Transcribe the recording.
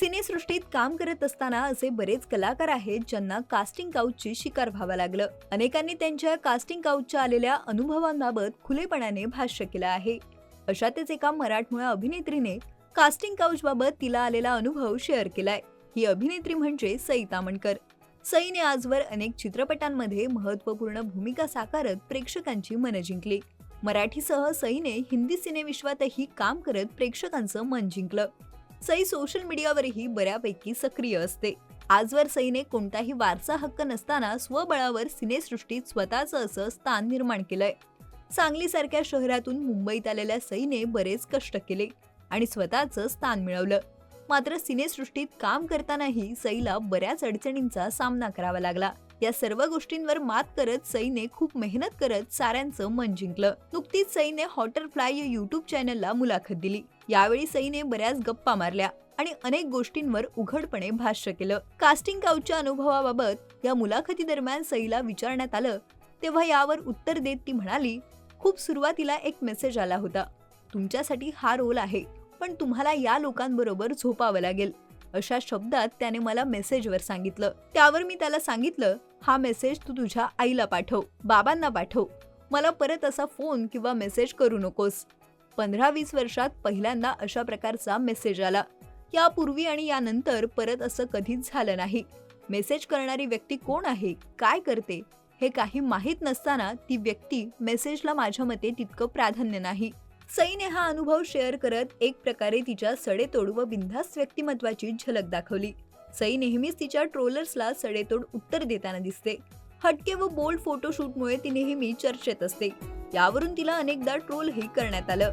सिनेसृष्टीत काम करत असताना असे बरेच कलाकार आहेत ज्यांना कास्टिंग काउचची शिकार व्हावं लागलं. अनेकांनी त्यांच्या कास्टिंग काउचच्या आलेल्या अनुभवांबाबत खुलेपणाने भाष्य केलं आहे. अशातच एका मराठमोळ्या अभिनेत्रीने कास्टिंग काउचबाबत तिला आलेला अनुभव शेअर केलाय. ही अभिनेत्री म्हणजे सई तामणकर सईने आजवर अनेक चित्रपटांमध्ये महत्त्वपूर्ण भूमिका साकारत प्रेक्षकांची मनं जिंकली. मराठीसह सईने हिंदी सिनेविश्वातही काम करत प्रेक्षकांचं मन जिंकलं. सई सोशल मीडियावरही बऱ्यापैकी सक्रिय असते. आजवर सईने कोणताही वारसा हक्क नसताना स्वबळावर सिनेसृष्टीत स्वतःचं असं स्थान निर्माण केलंय. सांगलीसारख्या शहरातून मुंबईत आलेल्या सईने बरेच कष्ट केले आणि स्वतःचं स्थान मिळवलं. मात्र सिनेसृष्टीत काम करतानाही सईला बऱ्याच अडचणींचा सामना करावा लागला. या सर्व गोष्टींवर मात करत सईने खूप मेहनत करत साऱ्यांचं मन जिंकलं. नुकतीच सईने हॉटरफ्लाय या युट्यूब चॅनलला मुलाखत दिली. यावेळी सईने बऱ्याच गप्पा मारल्या आणि अनेक गोष्टींवर उघडपणे भाष्य केलं. कास्टिंग काउचच्या अनुभवाबाबत या मुलाखतीदरम्यान सईला विचारण्यात आलं तेव्हा यावर उत्तर देत ती म्हणाली खूप सुरुवातीला एक मेसेज आला होता. तुमच्यासाठी हा रोल आहे पण तुम्हाला या लोकांबरोबर झोपावं लागेल. अशा शब्दात त्याने मला मेसेजवर सांगितलं. त्यावर मी त्याला सांगितलं हा मेसेज तू तुझ्या आईला पाठव बाबांना पाठव. मला परत असा फोन किंवा मेसेज करू नकोस. पंधरा वीस वर्षात पहिल्यांदा अशा प्रकारचा मेसेज आला. यापूर्वी आणि यानंतर परत असं कधीच झालं नाही. मेसेज करणारी व्यक्ती कोण आहे? काय करते? हे काही माहीत नसताना ती व्यक्ती मेसेजला माझ्या मते तितकं प्राधान्य नाही. सईने हा अनुभव शेअर करत एक प्रकारे तिच्या सडेतोड व बिनधास्त व्यक्तिमत्वाची झलक दाखवली. सई नेहमीच तिच्या ट्रोलर्सला सडेतोड उत्तर देताना दिसते. हटके व बोल्ड फोटोशूटमुळे ती नेहमी चर्चेत असते. यावरून तिला अनेकदा ट्रोलही करण्यात आलं.